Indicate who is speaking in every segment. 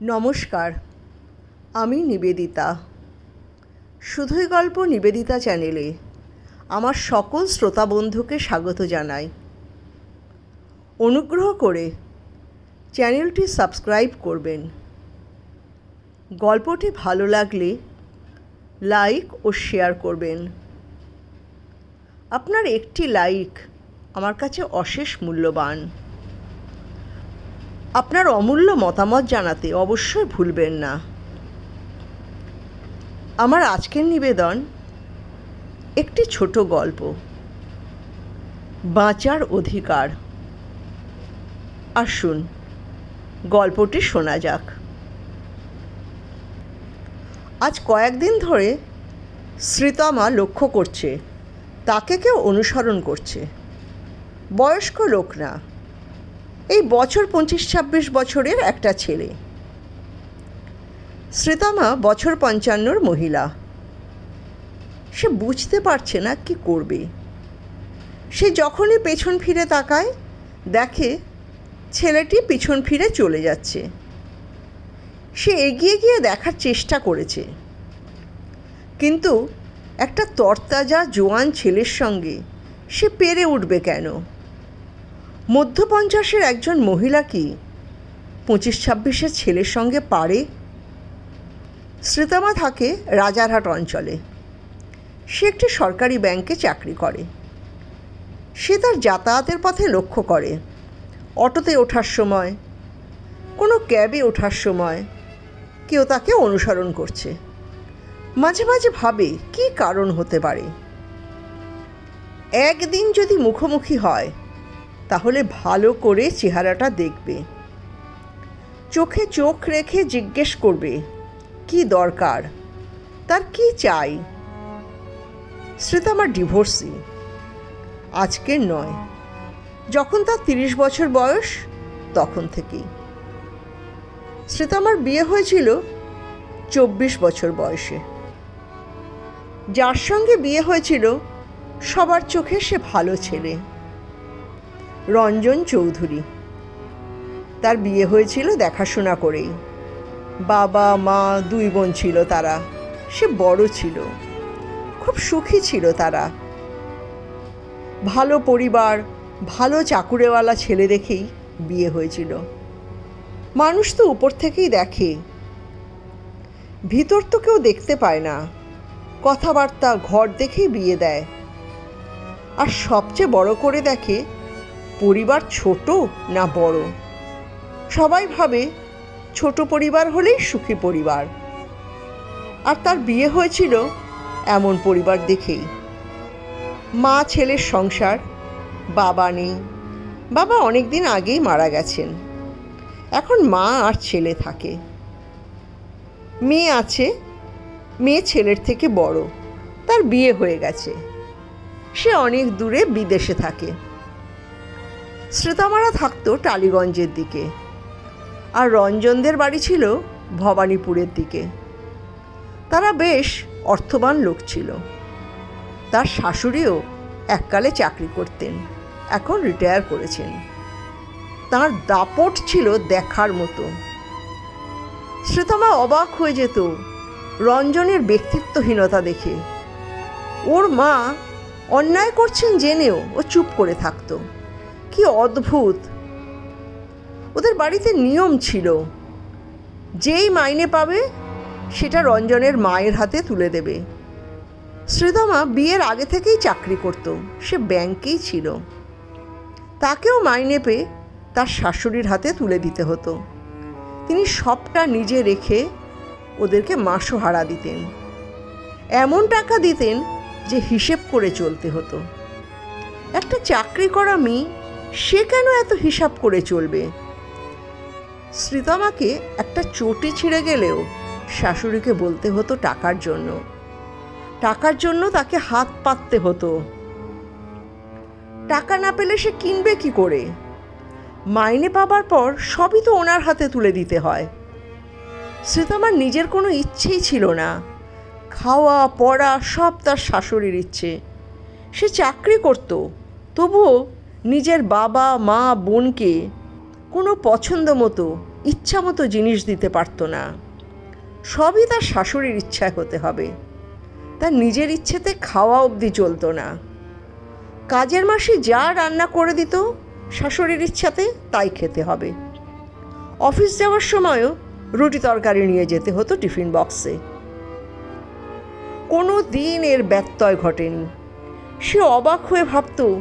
Speaker 1: নমস্কার, আমি নিবেদিতা। শুধুই গল্প নিবেদিতা চ্যানেলে আমার সকল শ্রোতা বন্ধুকে স্বাগত জানাই। অনুগ্রহ করে চ্যানেলটি সাবস্ক্রাইব করবেন। গল্পটি ভালো লাগলে লাইক ও শেয়ার করবেন। আপনার একটি লাইক আমার কাছে অশেষ মূল্যবান। আপনার অমূল্য মতামত জানাতে অবশ্যই ভুলবেন না। আমার আজকের নিবেদন একটি ছোট গল্প। বাঁচার অধিকার। আসুন, গল্পটি শোনা যাক। আজ কয়েকদিন ধরে শ্রীতমা লক্ষ্য করছে, তাকে কেউ অনুসরণ করছে। বয়স্ক লোক না। এই বছর পঁচিশ ছাব্বিশ বছরের একটা ছেলে। শ্রীতমা বছর পঞ্চান্নর মহিলা। সে বুঝতে পারছে না কি করবে। সে যখনই পেছন ফিরে তাকায়, দেখে ছেলেটি পিছন ফিরে চলে যাচ্ছে। সে এগিয়ে গিয়ে দেখার চেষ্টা করেছে। কিন্তু একটা তরতাজা জোয়ান ছেলের সঙ্গে সে পেরে উঠবে কেন? মধ্যপঞ্চাশের একজন মহিলা কি? পঁচিশ ছাব্বিশের ছেলের সঙ্গে পারে শ্রীতমা থাকে রাজারহাট অঞ্চলে। সে একটি সরকারি ব্যাংকে চাকরি করে। সে তার যাতায়াতের পথে লক্ষ্য করে। অটোতে ওঠার সময়, কোনো ক্যাবে ওঠার সময় কেউ তাকে অনুসরণ করছে। মাঝে মাঝে ভাবে, কী কারণ হতে পারে? একদিন যদি মুখোমুখি হয় তাহলে ভালো করে চেহারাটা দেখবে। চোখে চোখ রেখে জিজ্ঞেস করবে, কি দরকার? তার কি চাই? শ্রীতা আমার ডিভোর্সি। আজকের নয়। যখন তার তিরিশ বছর বয়স, তখন থেকেই। শ্রীতা আমার বিয়ে হয়েছিল চব্বিশ বছর বয়সে। যার সঙ্গে বিয়ে হয়েছিল, সবার চোখে সে ভালো ছেলে। রঞ্জন চৌধুরী। তার বিয়ে হয়েছিল দেখাশোনা করেই। বাবা, মা, দুই বোন ছিল তারা। সে বড় ছিল। খুব সুখী ছিল তারা। ভালো পরিবার, ভালো চাকুরেওয়ালা ছেলে দেখেই বিয়ে হয়েছিল। মানুষ তো উপর থেকেই দেখে। ভিতর তো কেউ দেখতে পায় না। কথাবার্তা, ঘর দেখেই বিয়ে দেয়। আর সবচেয়ে বড় করে দেখে পরিবার ছোট না বড়? সবাই ভাবে ছোট পরিবার হলেই সুখী পরিবার। আর তার বিয়ে হয়েছিল এমন পরিবার দেখেই। মা ছেলের সংসার, বাবা নেই। বাবা অনেক দিন আগেই মারা গেছেন। এখন মা আর ছেলে থাকে। মেয়ে আছে, মেয়ে ছেলের থেকে বড়। তার বিয়ে হয়ে গেছে। সে অনেক দূরে বিদেশে থাকে। শ্রীতামারা থাকতো টালিগঞ্জের দিকে আর রঞ্জনদের বাড়ি ছিল ভবানীপুরের দিকে। তারা বেশ অর্থবান লোক ছিল। তার শাশুড়িও এককালে চাকরি করতেন, এখন রিটায়ার করেছেন। তার দাপট ছিল দেখার মতো। শ্রীতমা অবাক হয়ে যেত রঞ্জনের ব্যক্তিত্বহীনতা দেখে। ওর মা অন্যায় করছেন জেনেও ও চুপ করে থাকতো। কি অদ্ভুত। ওদের বাড়িতে নিয়ম ছিল, যেই মাইনে পাবে সেটা রঞ্জনের মায়ের হাতে তুলে দেবে। শ্রীদমা বিয়ের আগে থেকেই চাকরি করত, সে ব্যাংকেই ছিল। তাকেও মাইনে পেয়ে তার শাশুড়ির হাতে তুলে দিতে হতো। তিনি সবটা নিজে রেখে ওদেরকে মাসও হারা দিতেন। এমন টাকা দিতেন যে হিসেব করে চলতে হতো। একটা চাকরি করা মেয়ে সে কেন এত হিসাব করে চলবে? শ্রীতমাকে একটা চটি ছিঁড়ে গেলেও শাশুড়িকে বলতে হতো টাকার জন্য। টাকার জন্য তাকে হাত পাততে হতো। টাকা না পেলে সে কিনবে কি করে? মাইনে পাবার পর সবই তো ওনার হাতে তুলে দিতে হয়। শ্রীতমার নিজের কোনো ইচ্ছেই ছিল না। খাওয়া, পড়া সব তার শাশুড়ির ইচ্ছে। সে চাকরি করত, তবুও নিজের বাবা, মা, বোনকে কোনো পছন্দ মতো, ইচ্ছা মতো জিনিস দিতে পারতো না। সবই তার শাশুড়ির ইচ্ছায় হতে হবে। তার নিজের ইচ্ছেতে খাওয়া অবধি চলতো না। কাজের মাসে যা রান্না করে দিত, শাশুড়ির ইচ্ছাতে তাই খেতে হবে। অফিস যাওয়ার সময়ও রুটি তরকারি নিয়ে যেতে হতো টিফিন বক্সে। কোনো দিন এর ব্যত্যয় ঘটেনি। সে অবাক হয়ে ভাবত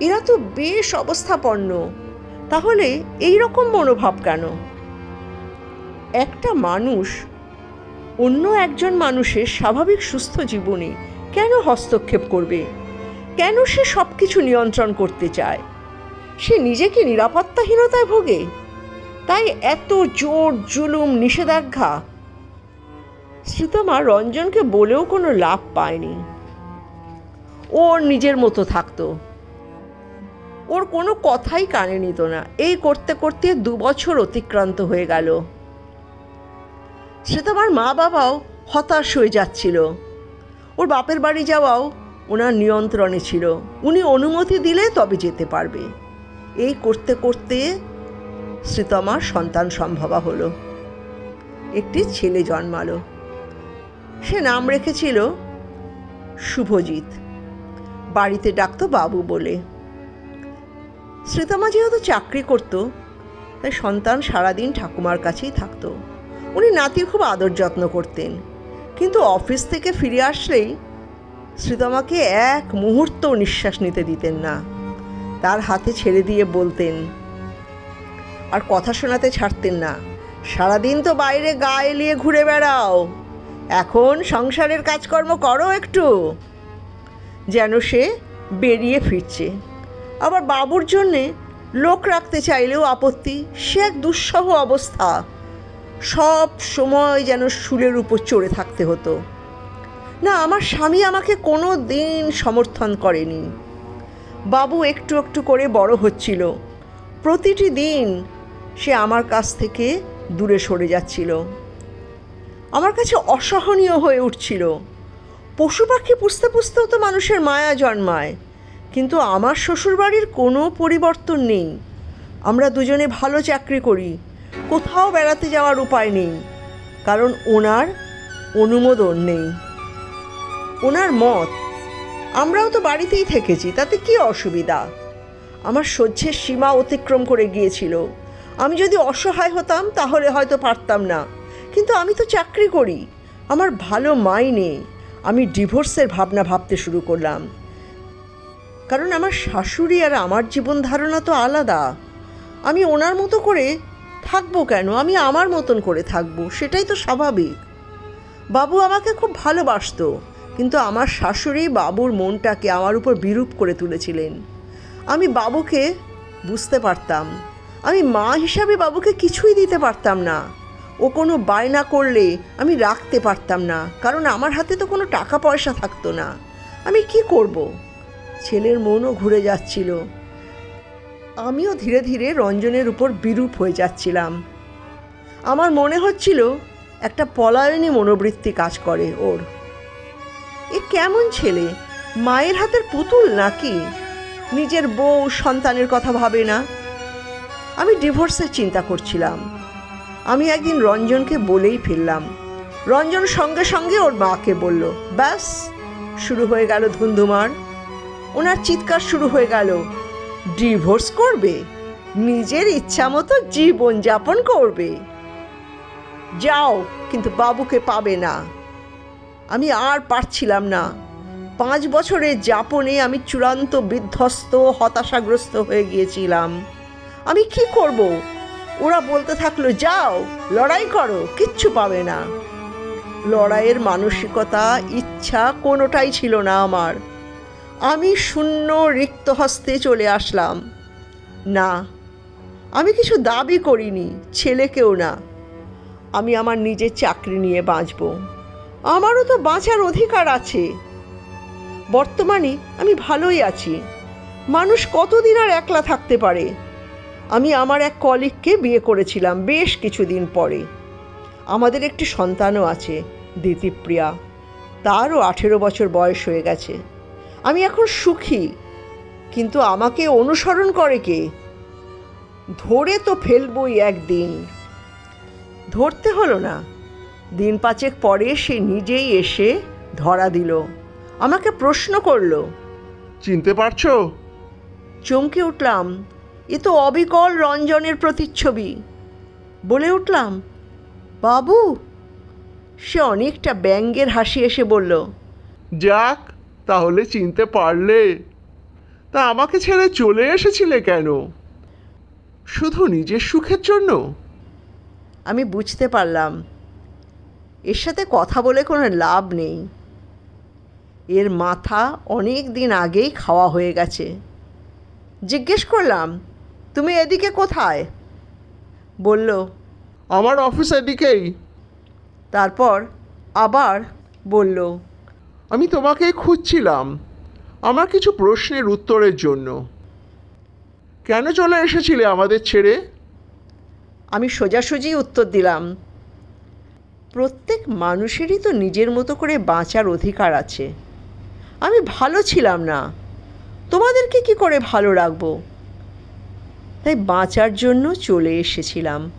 Speaker 1: এরা তো বেশ অবস্থাপন্ন। তাহলে এই রকম মনোভাব কেন? একটা মানুষ অন্য একজন মানুষের স্বাভাবিক সুস্থ জীবনে কেন হস্তক্ষেপ করবে? কেন সে সব কিছু নিয়ন্ত্রণ করতে চায়? সে নিজেকে নিরাপত্তাহীনতায় ভোগে? তাই এত জোর, জুলুম, নিষেধাজ্ঞা? শ্রীতমা রঞ্জনকে বলেও কোনো লাভ পায়নি। ওর নিজের মতো থাকতো। ওর কোনো কথাই কানে নিত না। এই করতে করতে দু বছর অতিক্রান্ত হয়ে গেল। সে তোমার মা বাবাও হতাশ হয়ে যাচ্ছিল। ওর বাপের বাড়ি যাওয়াও ওনার নিয়ন্ত্রণে ছিল। উনি অনুমতি দিলে তবে যেতে পারবে। এই করতে করতে শ্রীতমার সন্তান সম্ভবা হলো। একটি ছেলে জন্মালো। সে নাম রেখেছিল শুভজিৎ। বাড়িতে ডাকতো বাবু বলে। শ্রীতমা যেহেতু চাকরি করত, তাই সন্তান সারাদিন ঠাকুমার কাছেই থাকতো। উনি নাতির খুব আদর যত্ন করতেন। কিন্তু অফিস থেকে ফিরে আসলেই শ্রীতমাকে এক মুহূর্ত নিঃশ্বাস নিতে দিতেন না। তার হাতে ছেড়ে দিয়ে বলতেন, আর কথা শোনাতে ছাড়তেন না। সারাদিন তো বাইরে গা এলিয়ে ঘুরে বেড়াও। এখন সংসারের কাজকর্ম করো একটু। যেন সে বেরিয়ে ফিরছে। আবার বাবুর জন্যে লোক রাখতে চাইলেও আপত্তি, সে এক দুঃসহ অবস্থা। সব সময় যেন শুলের উপর চড়ে থাকতে হতো। না, আমার স্বামী আমাকে কোনো দিন সমর্থন করেনি। বাবু একটু একটু করে বড় হচ্ছিল। প্রতিটি দিন সে আমার কাছ থেকে দূরে সরে যাচ্ছিল। আমার কাছে অসহনীয় হয়ে উঠছিল। পশু পাখি পুষতে পুষতেও তো মানুষের মায়া জন্মায়। কিন্তু আমার শ্বশুরবাড়ির কোনো পরিবর্তন নেই। আমরা দুজনে ভালো চাকরি করি, কোথাও বেড়াতে যাওয়ার উপায় নেই, কারণ ওনার অনুমোদন নেই। ওনার মত, আমরাও তো বাড়িতেই থেকেছি, তাতে কি অসুবিধা? আমার সহ্যের সীমা অতিক্রম করে গিয়েছিল। আমি যদি অসহায় হতাম, তাহলে হয়তো পারতাম না। কিন্তু আমি তো চাকরি করি, আমার ভালো মাইনে আমি ডিভোর্সের ভাবনা ভাবতে শুরু করলাম। কারণ আমার শাশুড়ি আর আমার জীবন ধারণা তো আলাদা। আমি ওনার মতো করে থাকব কেন? আমি আমার মতন করে থাকব, সেটাই তো স্বাভাবিক। বাবু আমাকে খুব ভালোবাসতো, কিন্তু আমার শাশুড়ি বাবুর মনটাকে আমার উপর বিরূপ করে তুলেছিলেন। আমি বাবুকে বুঝতে পারতাম। আমি মা হিসাবে বাবুকে কিছুই দিতে পারতাম না। ও কোনো বায়না করলে আমি রাখতে পারতাম না, কারণ আমার হাতে তো কোনো টাকা পয়সা থাকতো না। আমি কি করব? ছেলের মনও ঘুরে যাচ্ছিল। আমিও ধীরে ধীরে রঞ্জনের উপর বিরূপ হয়ে যাচ্ছিলাম। আমার মনে হচ্ছিল একটা পলায়নী মনোবৃত্তি কাজ করে ওর। এ কেমন ছেলে? মায়ের হাতের পুতুল নাকি? নিজের বউ, সন্তানের কথা ভাবে না। আমি ডিভোর্সের চিন্তা করছিলাম। আমি একদিন রঞ্জনকে বলেই ফেললাম রঞ্জন সঙ্গে সঙ্গে ওর মাকে বলল, ব্যাস, শুরু হয়ে গেল ধুন্ধুমার। ওনার চিৎকার শুরু হয়ে গেল। ডিভোর্স করবে, নিজের ইচ্ছা মতো জীবন যাপন করবে। যাও, কিন্তু বাবুকে পাবে না। আমি আর পারছিলাম না। পাঁচ বছরের যাপনে আমি চূড়ান্ত বিধ্বস্ত হতাশাগ্রস্ত হয়ে গিয়েছিলাম। আমি কি করব? ওরা বলতে থাকল, যাও, লড়াই করো, কিচ্ছু পাবে না। লড়াইয়ের মানসিকতা, ইচ্ছা কোনোটাই ছিল না আমার। আমি শূন্য রিক্ত হস্তে চলে আসলাম। না, আমি কিছু দাবি করিনি, ছেলেকেও না। আমি আমার নিজের চাকরি নিয়ে বাঁচব। আমারও তো বাঁচার অধিকার আছে। বর্তমানে আমি ভালোই আছি। মানুষ কতদিন আর একলা থাকতে পারে? আমি আমার এক কলিগকে বিয়ে করেছিলাম বেশ কিছুদিন পরে। আমাদের একটি সন্তানও আছে, দিতিপ্রিয়া। তারও আঠেরো বছর বয়স হয়ে গেছে। আমি এখন সুখী কিন্তু আমাকে অনুসরণ করে কে? ধরে তো ফেলবই একদিন। ধরতে হলো না। দিন পাঁচেক পরে সে নিজেই এসে ধরা দিল। আমাকে প্রশ্ন করল
Speaker 2: চিনতে পারছ?
Speaker 1: চমকে উঠলাম। এ তো অবিকল রঞ্জনের প্রতিচ্ছবি। বলে উঠলাম বাবু? সে অনেকটা ব্যঙ্গের হাসি এসে বলল
Speaker 2: যাক তাহলে চিনতে পারলে। তা আমাকে ছেড়ে চলে এসেছিলে কেন? শুধু নিজের সুখের জন্য?
Speaker 1: আমি বুঝতে পারলাম। এর সাথে কথা বলে কোনো লাভ নেই। এর মাথা অনেক দিন আগেই খাওয়া হয়ে গেছে। জিজ্ঞেস করলাম তুমি এদিকে কোথায়? বলল
Speaker 2: আমার অফিস এদিকেই।
Speaker 1: তারপর আবার বলল
Speaker 2: আমি তোমাকে খুঁজছিলাম। আমার কিছু প্রশ্নের উত্তরের জন্য। কেন চলে এসেছিলে আমাদের ছেড়ে?
Speaker 1: আমি সোজাসুজি উত্তর দিলাম। প্রত্যেক মানুষেরই তো নিজের মতো করে বাঁচার অধিকার আছে। আমি ভালো ছিলাম না। তোমাদেরকে কি করে ভালো রাখব? তাই বাঁচার জন্য চলে এসেছিলাম।